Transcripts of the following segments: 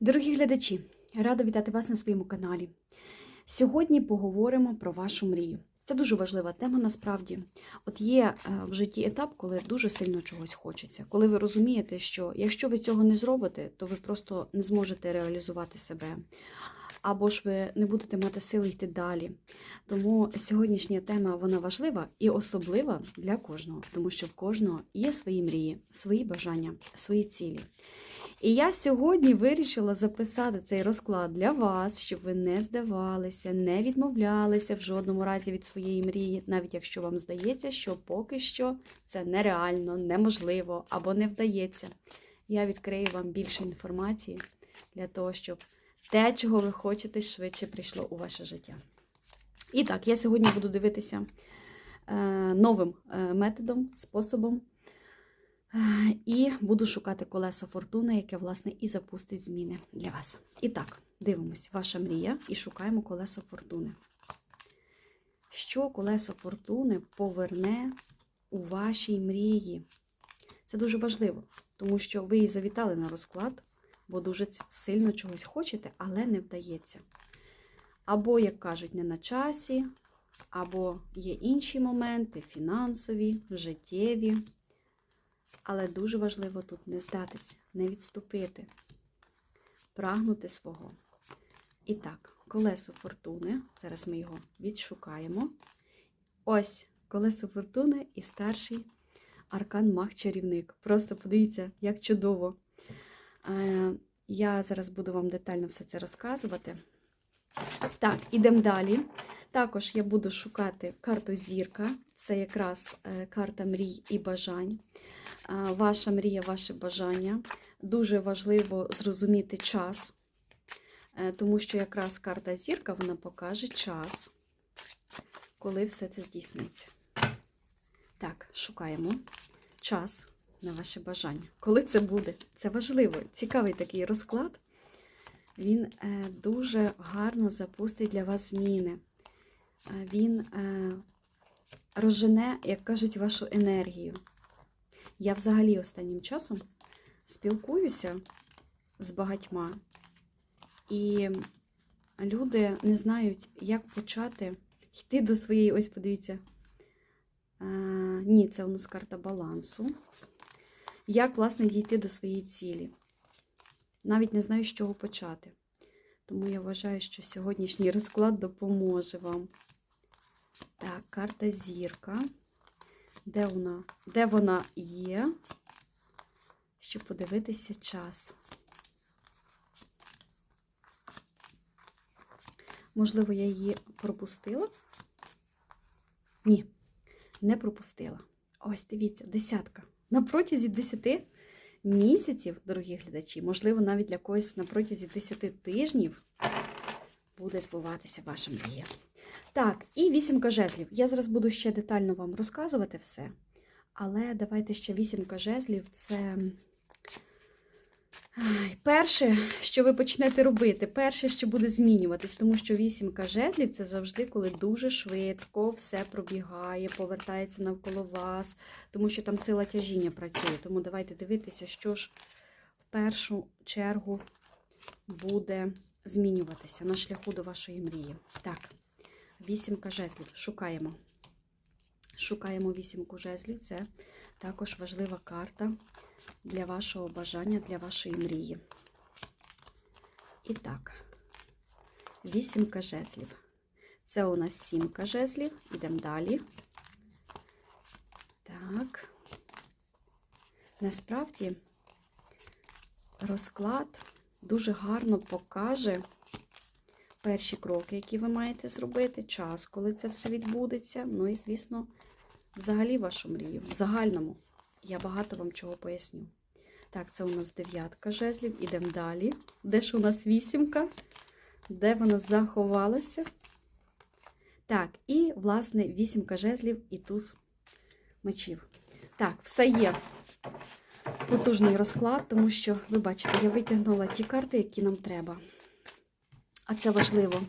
Дорогі глядачі, рада вітати вас на своєму каналі. Сьогодні поговоримо про вашу мрію. Це дуже важлива тема насправді. От є е, в житті етап, коли дуже сильно чогось хочеться. Коли ви розумієте, що якщо ви цього не зробите, то ви просто не зможете реалізувати себе. Або ж ви не будете мати сили йти далі. Тому сьогоднішня тема вона важлива і особлива для кожного, тому що в кожного є свої мрії, свої бажання, свої цілі. І я сьогодні вирішила записати цей розклад для вас, щоб ви не здавалися, не відмовлялися в жодному разі від своєї мрії, навіть якщо вам здається, що поки що це нереально, неможливо або не вдається. Я відкрию вам більше інформації для того, щоб те, чого ви хочете, швидше прийшло у ваше життя. І так, я сьогодні буду дивитися е, новим е, методом, способом. Е, І буду шукати колесо фортуни, яке, власне, і запустить зміни для вас. І так, дивимось, ваша мрія і шукаємо колесо фортуни. Що колесо фортуни поверне у вашій мрії? Це дуже важливо, тому що ви і завітали на розклад, бо дуже сильно чогось хочете, але не вдається. Або, як кажуть, не на часі, або є інші моменти фінансові, життєві. Але дуже важливо тут не здатися, не відступити, прагнути свого. І так, колесо фортуни. Зараз ми його відшукаємо. Ось колесо фортуни і старший аркан Маг-чарівник. Просто подивіться, як чудово. Я зараз буду вам детально все це розказувати. Так, ідемо далі. Також я буду шукати карту зірка. Це якраз е, карта мрій і бажань. Ваша мрія, ваше бажання. Дуже важливо зрозуміти час, е, тому що якраз карта зірка вона покаже час, коли все це здійсниться. Так, шукаємо час на ваше бажання. Коли це буде? Це важливо. Цікавий такий розклад. Він е, дуже гарно запустить для вас зміни. Е, Він е, розжене, як кажуть, вашу енергію. Я взагалі останнім часом спілкуюся з багатьма, і люди не знають, як почати йти до своєї, ось подивіться. Ні, це у нас карта балансу. Як, власне, дійти до своєї цілі. Навіть не знаю, з чого почати. Тому я вважаю, що сьогоднішній розклад допоможе вам. Так, карта зірка. Де вона? Де вона є? Щоб подивитися час. Можливо, я її пропустила? Ні, не пропустила. Ось дивіться, десятка. На протязі 10 місяців, дорогі глядачі, можливо, навіть для когось на протязі 10 тижнів буде збуватися ваша мрія. Так, і вісімка жезлів. Я зараз буду ще детально вам розказувати все. Але давайте ще вісімка жезлів це перше, що ви почнете робити, перше, що буде змінюватись, тому що вісімка жезлів це завжди, коли дуже швидко все пробігає, повертається навколо вас, тому що там сила тяжіння працює. Тому давайте дивитися, що ж в першу чергу буде змінюватися на шляху до вашої мрії. Так. Вісімка жезлів. Шукаємо. Шукаємо вісімку жезлів. Це також важлива карта для вашого бажання, для вашої мрії. І так, вісімка жезлів. Це у нас сімка жезлів. Ідемо далі. Так. Насправді розклад дуже гарно покаже перші кроки, які ви маєте зробити, час, коли це все відбудеться. Ну і, звісно, взагалі вашу мрію. В загальному я багато вам чого поясню. Так, це у нас дев'ятка жезлів. Ідемо далі. Де ж у нас вісімка? Де вона заховалася? Так, і, власне, вісімка жезлів і туз мечів. Так, все є. Потужний розклад, тому що, ви бачите, я витягнула ті карти, які нам треба. А це важливо,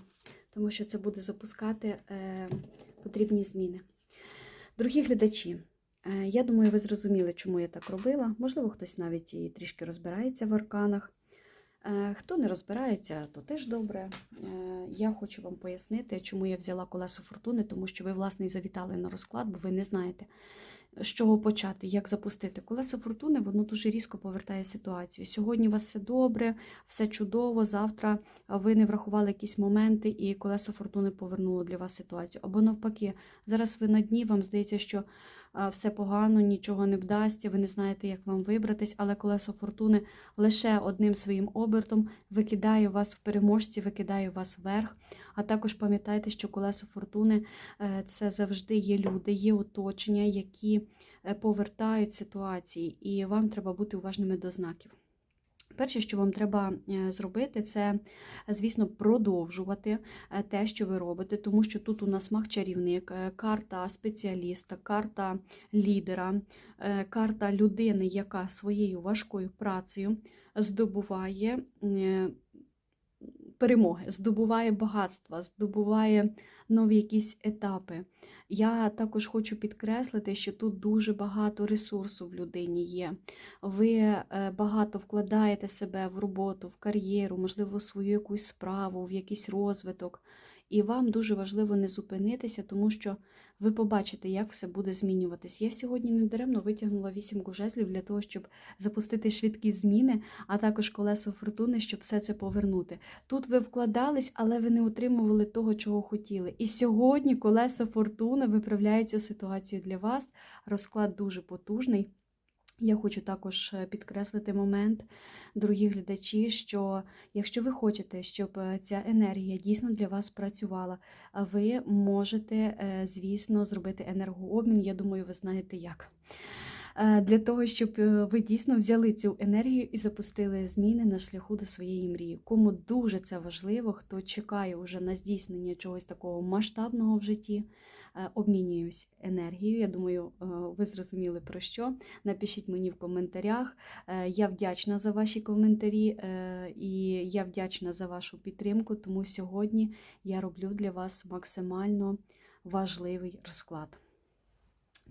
тому що це буде запускати е, потрібні зміни. Дорогі глядачі, е, я думаю, ви зрозуміли, чому я так робила. Можливо, хтось навіть і трішки розбирається в арканах. Е, Хто не розбирається, то теж добре. Я хочу вам пояснити, чому я взяла колесо фортуни, тому що ви, власне, і завітали на розклад, бо ви не знаєте, з чого почати, як запустити. Колесо фортуни, воно дуже різко повертає ситуацію. Сьогодні у вас все добре, все чудово. Завтра ви не врахували якісь моменти, і колесо фортуни повернуло для вас ситуацію. Або навпаки, зараз ви на дні, вам здається, що все погано, нічого не вдасться, ви не знаєте, як вам вибратись, але колесо фортуни лише одним своїм обертом викидає вас в переможці, викидає вас вверх. А також пам'ятайте, що колесо фортуни е, це завжди є люди, є оточення, які е, повертають ситуації, і вам треба бути уважними до знаків. Перше, що вам треба е, зробити, це, звісно, продовжувати е, те, що ви робите, тому що тут у нас маг-чарівник, е, карта спеціаліста, карта лідера, карта людини, яка своєю важкою працею здобуває перемоги, здобуває багатства, здобуває нові якісь етапи. Я також хочу підкреслити, що тут дуже багато ресурсу в людині є. Ви е, багато вкладаєте себе в роботу, в кар'єру, можливо, в свою якусь справу, в якийсь розвиток. І вам дуже важливо не зупинитися, тому що ви побачите, як все буде змінюватись. Я сьогодні недаремно витягнула вісімку жезлів для того, щоб запустити швидкі зміни, а також колесо фортуни, щоб все це повернути. Тут ви вкладались, але ви не отримували того, чого хотіли. І сьогодні колесо фортуни виправляє цю ситуацію для вас. Розклад дуже потужний. Я хочу також е, підкреслити момент, дорогі глядачі, що якщо ви хочете, щоб е, ця енергія дійсно для вас працювала, ви можете, е, звісно, зробити енергообмін. Я думаю, ви знаєте як. Е, Для того, щоб е, ви дійсно взяли цю енергію і запустили зміни на шляху до своєї мрії. Кому дуже це важливо, хто чекає уже на здійснення чогось такого масштабного в житті, е, обмінююсь енергією. Я думаю, ви зрозуміли про що. Напишіть мені в коментарях. Я вдячна за ваші коментарі і я вдячна за вашу підтримку, тому сьогодні я роблю для вас максимально важливий розклад.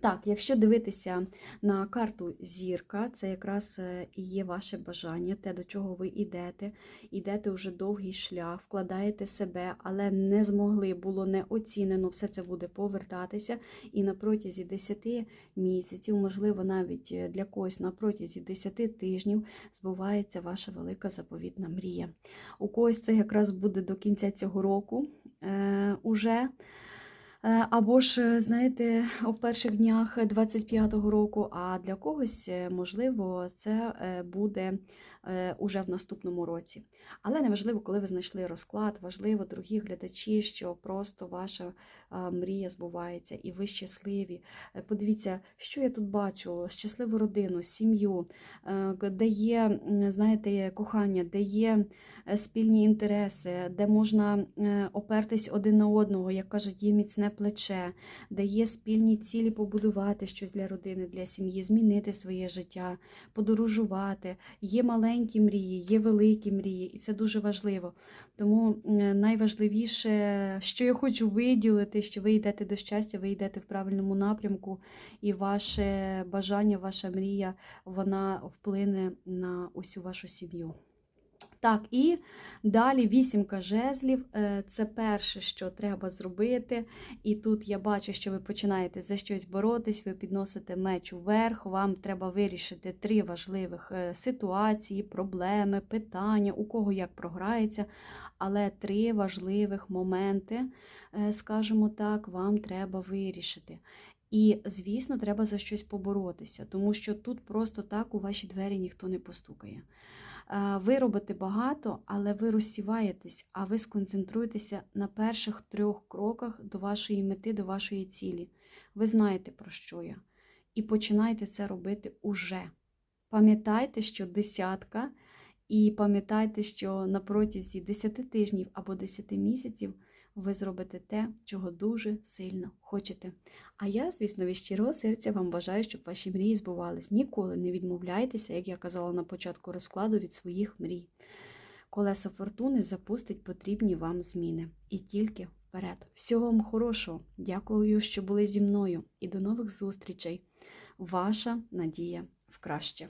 Так, якщо дивитися на карту зірка, це якраз е, і є ваше бажання, те, до чого ви йдете. Йдете вже довгий шлях, вкладаєте себе, але не змогли, було не оцінено, все це буде повертатися. І на протязі 10 місяців, можливо, навіть е, для когось на протязі 10 тижнів збувається ваша велика заповітна мрія. У когось це якраз буде до кінця цього року е, уже. Е, Або ж, знаєте, в перших днях 25-го року, а для когось, е, можливо, це е, буде уже в наступному році. Але не важливо, коли ви знайшли розклад, важливо, дорогі глядачі, що просто ваша мрія збувається і ви щасливі. Подивіться, що я тут бачу: щасливу родину, сім'ю, де є, знаєте, кохання, де є спільні інтереси, де можна опертись один на одного, як кажуть, є міцне плече, де є спільні цілі побудувати щось для родини, для сім'ї, змінити своє життя, подорожувати. Є маленькі мрії, є великі мрії, і це дуже важливо. Тому найважливіше, що я хочу виділити, що ви йдете до щастя, ви йдете в правильному напрямку, і ваше бажання, ваша мрія, вона вплине на усю вашу сім'ю. Так, і далі вісімка жезлів е, це перше, що треба зробити. І тут я бачу, що ви починаєте за щось боротись, ви підносите меч уверх, вам треба вирішити три важливих е, ситуації, проблеми, питання, у кого як програється. Але три важливих моменти, е, скажімо так, вам треба вирішити. І, звісно, треба за щось поборотися, тому що тут просто так у ваші двері ніхто не постукає. Е, Ви робите багато, але ви розсіваєтесь, а ви сконцентруєтеся на перших трьох кроках до вашої мети, до вашої цілі. Ви знаєте, про що я. І починайте це робити уже. Пам'ятайте, що десятка, і пам'ятайте, що на протязі 10 тижнів або 10 місяців ви зробите те, чого дуже сильно хочете. А я, звісно, від щирого серця вам бажаю, щоб ваші мрії збувались. Ніколи не відмовляйтеся, як я казала на початку розкладу, від своїх мрій. Колесо фортуни запустить потрібні вам зміни. І тільки вперед. Всього вам хорошого. Дякую, що були зі мною. І до нових зустрічей. Ваша надія в краще.